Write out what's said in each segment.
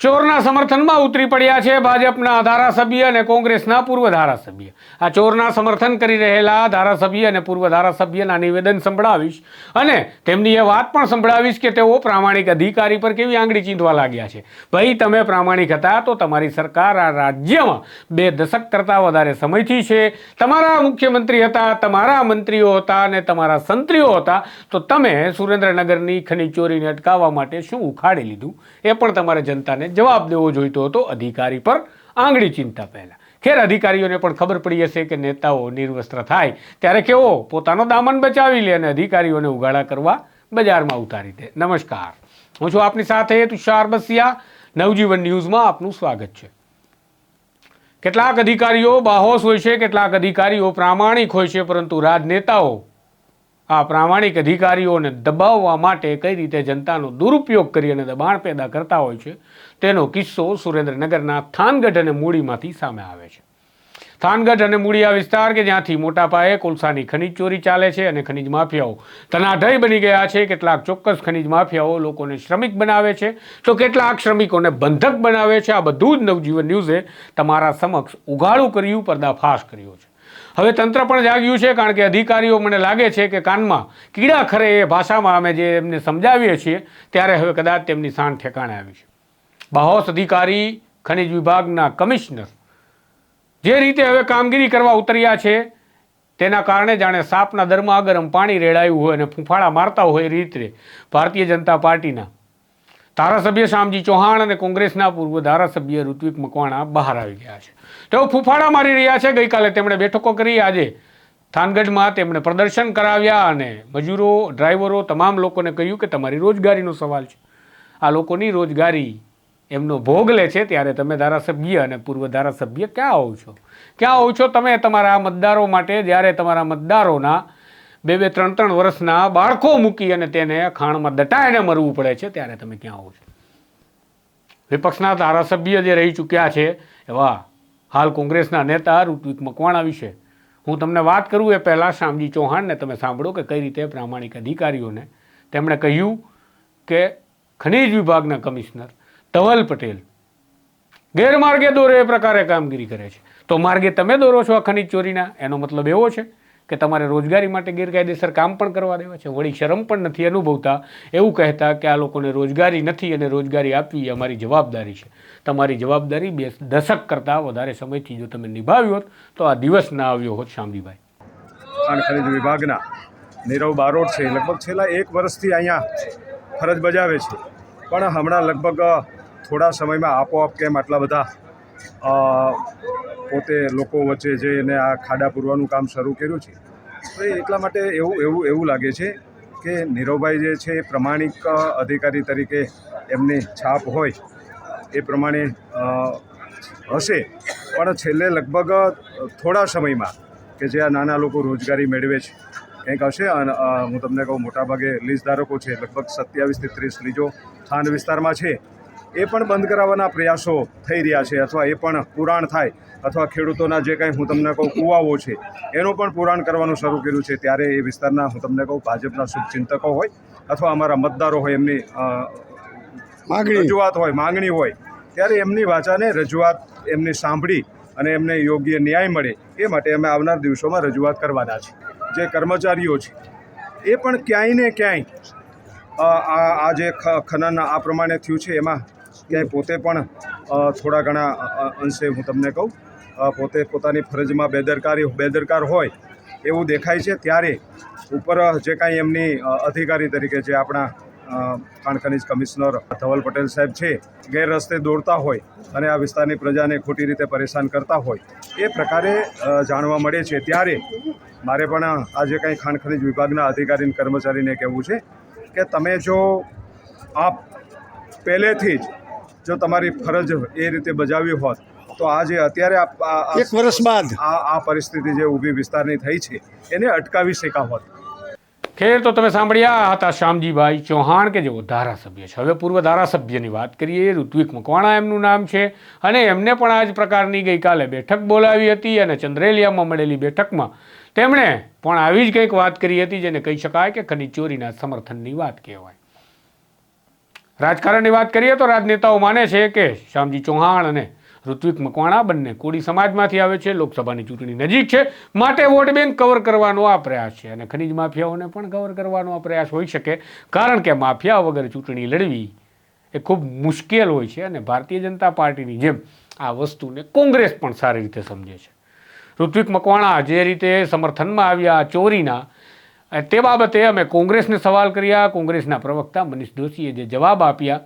ચોરના સમર્થનમાં ઉતરી પડ્યા છે ભાજપના ધારાસભ્ય અને કોંગ્રેસના પૂર્વ ધારાસભ્ય. આ ચોરના સમર્થન કરી રહેલા ધારાસભ્ય અને પૂર્વ ધારાસભ્યના નિવેદન સંભળાવીશ અને તેમની એ વાત પણ સંભળાવીશ કે તેઓ પ્રામાણિક અધિકારી પર કેવી આંગળી ચીંધવા લાગ્યા છે. ભાઈ, તમે પ્રામાણિક હતા તો તમારી સરકાર આ રાજ્યમાં બે દશક કરતાં વધારે સમયથી છે. તમારા મુખ્યમંત્રી હતા, તમારા મંત્રીઓ હતા અને તમારા સંત્રીઓ હતા. તો તમે સુરેન્દ્રનગરની ખનીજ ચોરીને અટકાવવા માટે શું ઉખાડી લીધું? એ પણ તમારે જનતાને જવાબ દેવો જોઈતો હતો અધિકારી પર આંગળી ચિંતા પહેલા. ખેર અધિકારીઓને પણ ખબર પડી હશે કે નેતાઓ નિર્વસ્ત્ર થાય. ત્યારે કેવો? પોતાનો દામન બચાવી લે અને અધિકારીઓને ઉગાડા કરવા બજારમાં ઉતારી દે. નમસ્કાર. હું છું આપની સાથે તુષાર બસિયા. નવજીવન ન્યૂઝમાં આપનું સ્વાગત છે. કેટલાક અધિકારીઓ બાહોશ હોય છે, કેટલાક અધિકારીઓ પ્રામાણિક હોય છે, પરંતુ રાજનેતાઓ આ પ્રામાણિક અધિકારીઓને દબાવવા માટે કઈ રીતે જનતાનો દુરુપયોગ કરી અને દબાણ પેદા કરતા હોય છે, તેનો કિસ્સો સુરેન્દ્રનગરના થાનગઢ અને મૂડીમાંથી સામે આવે છે. થાનગઢ અને મૂળિયા વિસ્તાર કે જ્યાંથી મોટા પાયે કોલસાની ખનીજ ચોરી ચાલે છે અને ખનીજ માફિયાઓ તનાઢય બની ગયા છે. કેટલાક ચોક્કસ ખનીજ માફિયાઓ લોકોને શ્રમિક બનાવે છે. તો કેટલાક શ્રમિકોને બંધક બનાવે છે. આ બધું જ નવજીવન ન્યૂઝે તમારા સમક્ષ ઉઘાડું કર્યું, પર્દાફાશ કર્યો છે. હવે તંત્ર પણ જાગ્યું છે, કારણ કે અધિકારીઓ મને લાગે છે કે કાનમાં કીડા ખરે એ ભાષામાં અમે જે એમને સમજાવીએ છીએ, ત્યારે હવે કદાચ તેમની સાણ ઠેકાણે આવી છે. બાહોશ અધિકારી, ખનિજ વિભાગના કમિશનર જે રીતે હવે કામગીરી કરવા ઉતર્યા છે, તેના કારણે જાણે સાપના દરમાં ગરમ પાણી રેડાયું હોય અને ફૂંફાળા મારતા હોય એ રીતે ભારતીય જનતા પાર્ટીના ધારાસભ્ય શામજી ચૌહાણ અને કોંગ્રેસના પૂર્વ ધારાસભ્ય ઋત્વિક મકવાણા બહાર આવી ગયા છે. તેઓ ફૂફાડા મારી રહ્યા છે. ગઈકાલે તેમણે બેઠકો કરી. આજે થાનગઢમાં તેમણે પ્રદર્શન કરાવ્યા અને મજૂરો, ડ્રાઈવરો, તમામ લોકોને કહ્યું કે તમારી રોજગારીનો સવાલ છે. આ લોકોની રોજગારી એમનો ભોગ લે છે. ત્યારે તમે ધારાસભ્ય અને પૂર્વ ધારાસભ્ય ક્યાં હોવ છો? ક્યાં હોવ છો? તમે તમારા મતદારો માટે, જ્યારે તમારા મતદારોના બે બે, ત્રણ ત્રણ વર્ષના બાળકો મૂકી અને તેને ખાણમાં દટાઈને મરવું પડે છે, ત્યારે તમે ક્યાં આવો છો? વિપક્ષના ધારાસભ્ય જે રહી ચૂક્યા છે, એવા હાલ કોંગ્રેસના નેતા ઋત્વિક મકવાણા વિશે. હું તમને વાત કરું એ પહેલાં શ્યામજી ચૌહાણને તમે સાંભળો કે કઈ રીતે પ્રામાણિક અધિકારીઓને તેમણે કહ્યું કે ખનિજ વિભાગના કમિશનર ધવલ પટેલ ગેરમાર્ગે દોરે એ પ્રકારે કામગીરી કરે છે. તો માર્ગે તમે દોરો છો આ ખનિજ ચોરીના? એનો મતલબ એવો છે કે તમારે રોજગારી માટે ગેરકાયદેસર કામ પણ કરવા દેવા છે. વળી શરમ પણ નથી અનુભવતા. એવું કહેતા કે આ લોકોને રોજગારી નથી અને રોજગારી આપવી એ અમારી જવાબદારી છે. તમારી જવાબદારી બે દશક કરતાં વધારે સમયથી જો તમે નિભાવી હોત, તો આ દિવસ ના આવ્યો હોત શામજીભાઈ ખાણ ખનિજ વિભાગના નીરવ બારોટ છે. લગભગ છેલ્લા એક વર્ષથી અહીંયા ફરજ બજાવે છે. પણ હમણાં લગભગ થોડા સમયમાં આપોઆપ કેમ આટલા બધા પોતે લોકો વચ્ચે જઈને આ ખાડા પૂરવાનું કામ શરૂ કર્યું છે. તો એટલા માટે એવું એવું એવું લાગે છે કે નીરવભાઈ જે છે એ પ્રમાણિક અધિકારી તરીકે એમની છાપ હોય એ પ્રમાણે હશે. પણ છેલ્લે લગભગ થોડા સમયમાં કે જે આ નાના લોકો રોજગારી મેળવે છે, કંઈક હશે. અને હું તમને કહું, મોટાભાગે લીઝ ધારકો છે, લગભગ સત્યાવીસથી ત્રીસ લીજો થાન વિસ્તારમાં છે. એ પણ બંધ કરાવવાના પ્રયાસો થઈ રહ્યા છે અથવા એ પણ પુરાણ થાય અથવા ખેડૂતોના જે કંઈ હું તમને કહું કુવાઓ છે એનું પણ પુરાણ કરવાનું શરૂ કર્યું છે. ત્યારે એ વિસ્તારના હું તમને કહું ભાજપના શુભચિંતકો હોય અથવા અમારા મતદારો હોય એમની રજૂઆત હોય માંગણી હોય ત્યારે એમની વાચાને રજૂઆત એમની સાંભળી અને એમને યોગ્ય ન્યાય મળે એ માટે અમે આવનાર દિવસોમાં રજૂઆત કરવાના છે જે કર્મચારીઓ છે એ પણ ક્યાંય ને ક્યાંય આ આ જે ખનન આ પ્રમાણે થયું છે, એમાં ક્યાંય પોતે પણ થોડા ઘણા અંશે હું તમને કહું પોતે પોતાની ફરજમાં બેદરકારી, બેદરકાર હોય એવું દેખાય છે, ત્યારે ઉપર જે કાંઈ એમની અધિકારી તરીકે જે આપણા ખાણ ખનિજ કમિશનર ધવલ પટેલ સાહેબ છે, ગેરરસ્તે દોડતા હોય અને આ વિસ્તારની પ્રજાને ખોટી રીતે પરેશાન કરતા હોય, એ પ્રકારે જાણવા મળે છે. ત્યારે મારે પણ આ જે કાંઈ ખાણ ખનિજ વિભાગના અધિકારી કર્મચારીને કહેવું છે કે તમે જો આપ પહેલેથી જ જો તમારી ફરજ એ રીતે બજાવી હોત તો આ જે અત્યારે એક વર્ષ બાદ. આ આ પરિસ્થિતિ જે ઊભી વિસ્તારની થઈ છે એને અટકાવી શકા હોત. ખેર તો તમે સાંભળ્યા હતા શ્યામજીભાઈ ચૌહાણ કે જેઓ ધારાસભ્ય છે. હવે પૂર્વ ધારાસભ્યની વાત કરીએ, ઋત્વિક મકવાણા એમનું નામ છે અને એમને પણ આ જ પ્રકારની ગઈકાલે બેઠક બોલાવી હતી અને ચંદ્રેલિયામાં મળેલી બેઠકમાં તેમણે પણ આવી જ કંઈક વાત કરી હતી જેને કહી શકાય કે ખનીજ ચોરીના સમર્થનની વાત કહેવાય. રાજકારણની વાત કરીએ તો રાજનેતાઓ માને છે કે શ્યામજી ચૌહાણ અને ઋત્વિક મકવાણા બંને કોળી સમાજમાંથી આવે છે, લોકસભાની ચૂંટણી નજીક છે. માટે વોટ બેંક કવર કરવાનો આ પ્રયાસ છે અને ખનીજ માફિયાઓને પણ કવર કરવાનો આ પ્રયાસ હોઈ શકે, કારણ કે માફિયા વગર ચૂંટણી લડવી એ ખૂબ મુશ્કેલ હોય છે અને ભારતીય જનતા પાર્ટીની જેમ આ વસ્તુને કોંગ્રેસ પણ સારી રીતે સમજે છે. ઋત્વિક મકવાણા જે રીતે સમર્થનમાં આવ્યા ચોરીના તે બાબતે અમે કોંગ્રેસને સવાલ કર્યા. કોંગ્રેસના પ્રવક્તા મનીષ દોશીએ જે જવાબ આપ્યા,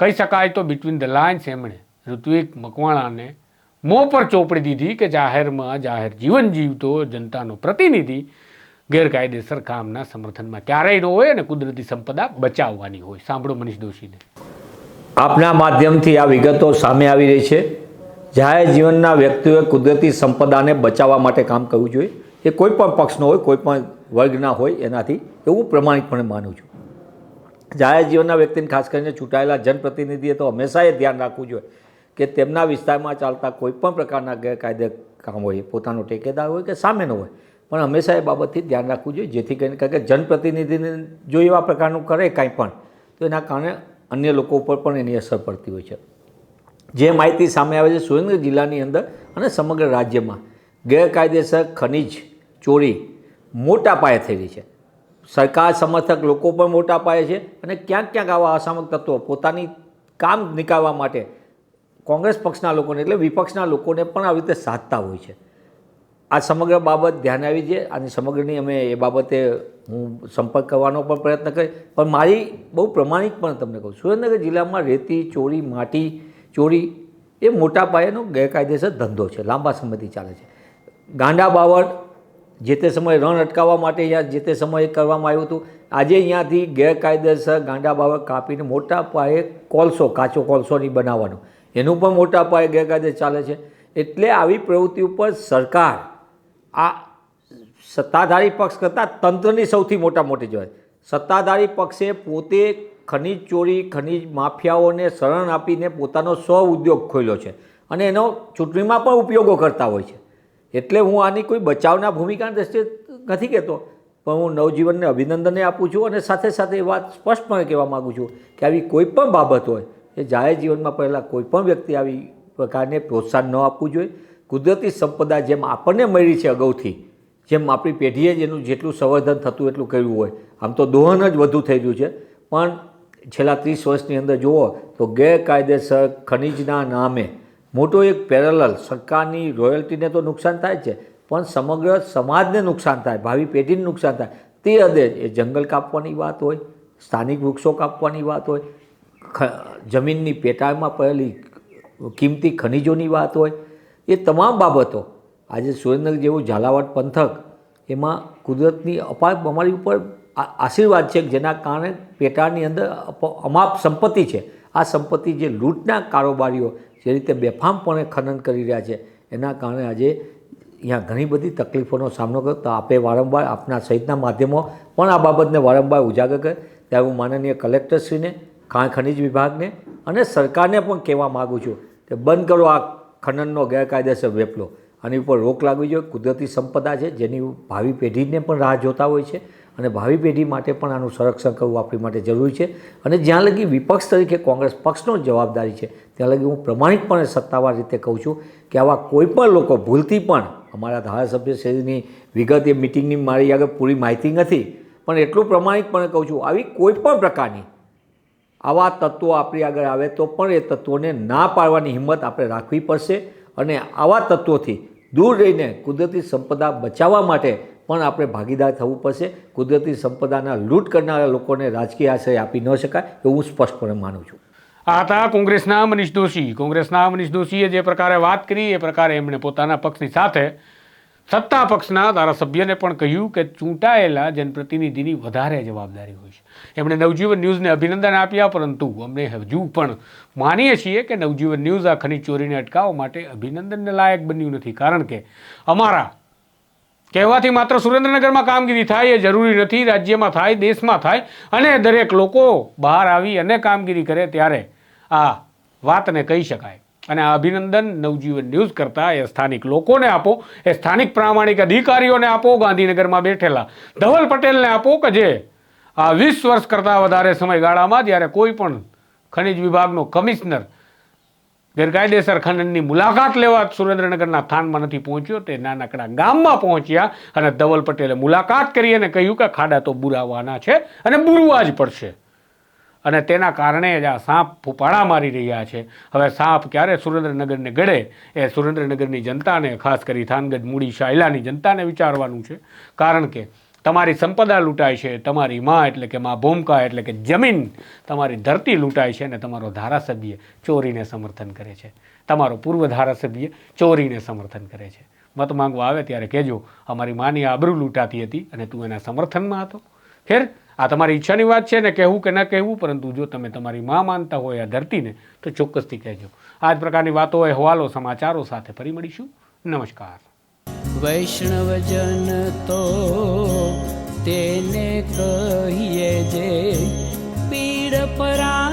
કહી શકાય તો બિટવીન ધ લાઇન્સ એમણે ઋત્વિક મકવાણાને મોં પર ચોપડી દીધી કે જાહેરમાં જાહેર જીવન જીવતો જનતાનો પ્રતિનિધિ ગેરકાયદેસર કામના સમર્થનમાં ક્યારેય ન હોય અને કુદરતી સંપદા બચાવવાની હોય. સાંભળો મનીષ દોશીને. આપના માધ્યમથી આ વિગતો સામે આવી રહી છે. જાહેર જીવનના વ્યક્તિઓએ કુદરતી સંપદાને બચાવવા માટે કામ કરવું જોઈએ. એ કોઈ પણ પક્ષનો હોય, કોઈ પણ વર્ગના હોય એનાથી એવું પ્રમાણિકપણે માનું છું. જાહેર જીવનના વ્યક્તિને ખાસ કરીને ચૂંટાયેલા જનપ્રતિનિધિએ તો હંમેશા એ ધ્યાન રાખવું જોઈએ. કે તેમના વિસ્તારમાં ચાલતા કોઈ પણ પ્રકારના ગેરકાયદે કામ હોય, પોતાનો ટેકેદાર હોય કે સામેનો હોય. પણ હંમેશા એ બાબતથી ધ્યાન રાખવું જોઈએ. જેથી કરીને કારણ કે જનપ્રતિનિધિને જો એવા પ્રકારનું કરે કાંઈ પણ, તો એના કારણે અન્ય લોકો ઉપર પણ એની અસર પડતી હોય છે. જે માહિતી સામે આવે છે સુરેન્દ્ર જિલ્લાની અંદર અને સમગ્ર રાજ્યમાં, ગેરકાયદેસર ખનિજ ચોરી મોટા પાયે રહી છે. સરકાર સમર્થક લોકો પણ મોટા પાયે છે અને ક્યાંક ક્યાંક આવા અસામક તત્વો પોતાની કામ નીકાળવા માટે કોંગ્રેસ પક્ષના લોકોને એટલે વિપક્ષના લોકોને પણ આવી રીતે સાધતા હોય છે. આ સમગ્ર બાબત ધ્યાન આવી છે. અને સમગ્રની અમે એ બાબતે હું સંપર્ક કરવાનો પણ પ્રયત્ન કરી પણ મારી બહુ પ્રમાણિક પણ તમને કહું સુરેન્દ્રનગર જિલ્લામાં રેતી, ચોરી, માટી, ચોરી એ મોટા પાયેનો ગેરકાયદેસર ધંધો છે. લાંબા સમયથી ચાલે છે. ગાંડા બાવળ જે તે સમયે રણ અટકાવવા માટે અહીંયા જે તે સમયે કરવામાં આવ્યું હતું, આજે અહીંયાથી ગેરકાયદેસર ગાંડા બાવળ કાપીને મોટા પાયે કોલસો, કાચો કોલસો નહીં બનાવવાનો. એનું પણ મોટા પાયે ગેરકાયદે ચાલે છે. એટલે આવી પ્રવૃત્તિ ઉપર સરકાર આ સત્તાધારી પક્ષ કરતાં તંત્રની સૌથી મોટા મોટી જવાબદારી સત્તાધારી પક્ષે પોતે ખનીજ ચોરી, ખનીજ માફિયાઓને શરણ આપીને પોતાનો સ્વ ઉદ્યોગ ખોલ્યો છે અને એનો ચૂંટણીમાં પણ ઉપયોગો કરતા હોય છે. એટલે હું આની કોઈ બચાવના ભૂમિકાની દ્રષ્ટિએ નથી કહેતો, પણ હું નવજીવનને અભિનંદને આપું છું અને સાથે સાથે એ વાત સ્પષ્ટપણે કહેવા માગું છું કે આવી કોઈ પણ બાબત હોય એ જાહેર જીવનમાં પહેલાં કોઈ પણ વ્યક્તિ આવી પ્રકારને પ્રોત્સાહન ન આપવું જોઈએ. કુદરતી સંપદા જેમ આપણને મળી છે અગાઉથી, જેમ આપણી પેઢીએ જ એનું જેટલું સંવર્ધન થતું એટલું કર્યું હોય. આમ તો દોહન જ વધુ થઈ રહ્યું છે. પણ છેલ્લા ત્રીસ વર્ષની અંદર જુઓ તો ગેરકાયદેસર ખનિજના નામે મોટો એક પેરેલલ સરકારની રોયલ્ટીને તો નુકસાન થાય છે, પણ સમગ્ર સમાજને નુકસાન થાય, ભાવિ પેઢીને નુકસાન થાય. તે હદે એ જંગલ કાપવાની વાત હોય, સ્થાનિક વૃક્ષો કાપવાની વાત હોય જમીનની પેટાળમાં પડેલી કિંમતી ખનિજોની વાત હોય, એ તમામ બાબતો, આજે સુરેન્દ્રનગર જેવું ઝાલાવાડ પંથક, એમાં કુદરતની અપાર, અમારી ઉપર આશીર્વાદ છે જેના કારણે પેટાળની અંદર અમાપ સંપત્તિ છે. આ સંપત્તિ જે લૂંટના કારોબારીઓ જે રીતે બેફામપણે ખનન કરી રહ્યા છે, એના કારણે આજે અહીંયા ઘણી બધી તકલીફોનો સામનો કર્યો. તો આપે વારંવાર આપના સહિતના માધ્યમો પણ આ બાબતને વારંવાર ઉજાગર કરે. ત્યારે હું માનનીય કલેક્ટરશ્રીને ખનિજ વિભાગને અને સરકારને પણ કહેવા માગું છું કે બંધ કરો આ ખનનનો ગેરકાયદેસર વેપલો. આની ઉપર રોક લાગવી જોઈએ. કુદરતી સંપદા છે જેની ભાવિ પેઢીને પણ રાહ જોતા હોય છે અને ભાવિ પેઢી માટે પણ આનું સંરક્ષણ કરવું આપણી માટે જરૂરી છે. અને જ્યાં લગી વિપક્ષ તરીકે કોંગ્રેસ પક્ષનો જવાબદારી છે, ત્યાં લગી હું પ્રમાણિકપણે સત્તાવાર રીતે કહું છું કે આવા કોઈ પણ લોકો ભૂલથી પણ અમારા ધારાસભ્ય શ્રેણીની વિગત એ મિટિંગની મારી આગળ પૂરી માહિતી નથી. પણ એટલું પ્રમાણિકપણે કહું છું, આવી કોઈ પણ પ્રકારની આવા તત્વો આપણી આગળ આવે તો પણ એ તત્વોને ના પાડવાની હિંમત આપણે રાખવી પડશે અને આવા તત્વોથી દૂર રહીને કુદરતી સંપદા બચાવવા માટે પણ આપણે ભાગીદાર થવું પડશે. કુદરતી સંપદાના લૂંટ કરનારા લોકોને રાજકીય આશ્રય આપી ન શકાય એવું હું સ્પષ્ટપણે માનું છું. આ હતા કોંગ્રેસના મનીષ દોશી. કોંગ્રેસના મનીષ દોશીએ જે પ્રકારે વાત કરી, એ પ્રકારે એમણે પોતાના પક્ષની સાથે સત્તા પક્ષના ધારાસભ્યને પણ કહ્યું કે ચૂંટાયેલા જનપ્રતિનિધિની વધારે જવાબદારી હોય છે. એમણે નવજીવન ન્યૂઝને અભિનંદન આપ્યા, પરંતુ અમને હજુ પણ માનીએ છીએ કે નવજીવન ન્યૂઝ આ ખનિજ ચોરીને અટકાવવા માટે અભિનંદનને લાયક બન્યું નથી. કારણ કે અમારા કહેવાથી માત્ર સુરેન્દ્રનગરમાં કામગીરી થાય એ જરૂરી નથી, રાજ્યમાં થાય, દેશમાં થાય અને દરેક લોકો બહાર આવી અને કામગીરી કરે ત્યારે આ વાતને કહી શકાય. અને આ અભિનંદન નવજીવન ન્યૂઝ કરતા એ સ્થાનિક લોકોને આપો, એ સ્થાનિક પ્રામાણિક અધિકારીઓને આપો, ગાંધીનગરમાં બેઠેલા ધવલ પટેલને આપો કે જે આ વીસ વર્ષ કરતાં વધારે સમયગાળામાં જ્યારે કોઈ પણ ખનિજ વિભાગનો કમિશનર ગેરકાયદેસર ખનનની મુલાકાત લેવા સુરેન્દ્રનગરના થાનમાં નથી પહોંચ્યો, તે નાનકડા ગામમાં પહોંચ્યા અને ધવલ પટેલે મુલાકાત કરી અને કહ્યું કે ખાડા તો બુરાવાના છે અને બુરવા જ પડશે. અને તેના કારણે જ આ સાપ ફૂપાળા મારી રહ્યા છે. હવે સાપ ક્યારે સુરેન્દ્રનગરને ગળે એ સુરેન્દ્રનગરની જનતાને, ખાસ કરી થાનગઢ મૂડી શાયલાની જનતાને વિચારવાનું છે. કારણ કે તમારી સંપદા લૂંટાય છે, તમારી માં એટલે કે માં ભૂમકા એટલે કે જમીન તમારી ધરતી લૂંટાય છે અને તમારો ધારાસભ્ય ચોરીને સમર્થન કરે છે. તમારો પૂર્વ ધારાસભ્ય ચોરીને સમર્થન કરે છે. મત માંગવા આવે ત્યારે કહેજો, અમારી માની આબરૂ લૂંટાતી હતી અને તું એના સમર્થનમાં હતો. ખેર આ તમારી ઈચ્છાની વાત છે ને કહેવું કે ન કહેવું, પરંતુ જો તમે તમારી માં માનતા હોય આ ધરતીને, તો ચોક્કસથી કહેજો. આ જ પ્રકારની વાતો અહેવાલો સમાચારો સાથે ફરી મળીશું. નમસ્કાર. વૈષ્ણવજન તો તેને કહીએ જે પીડ પરા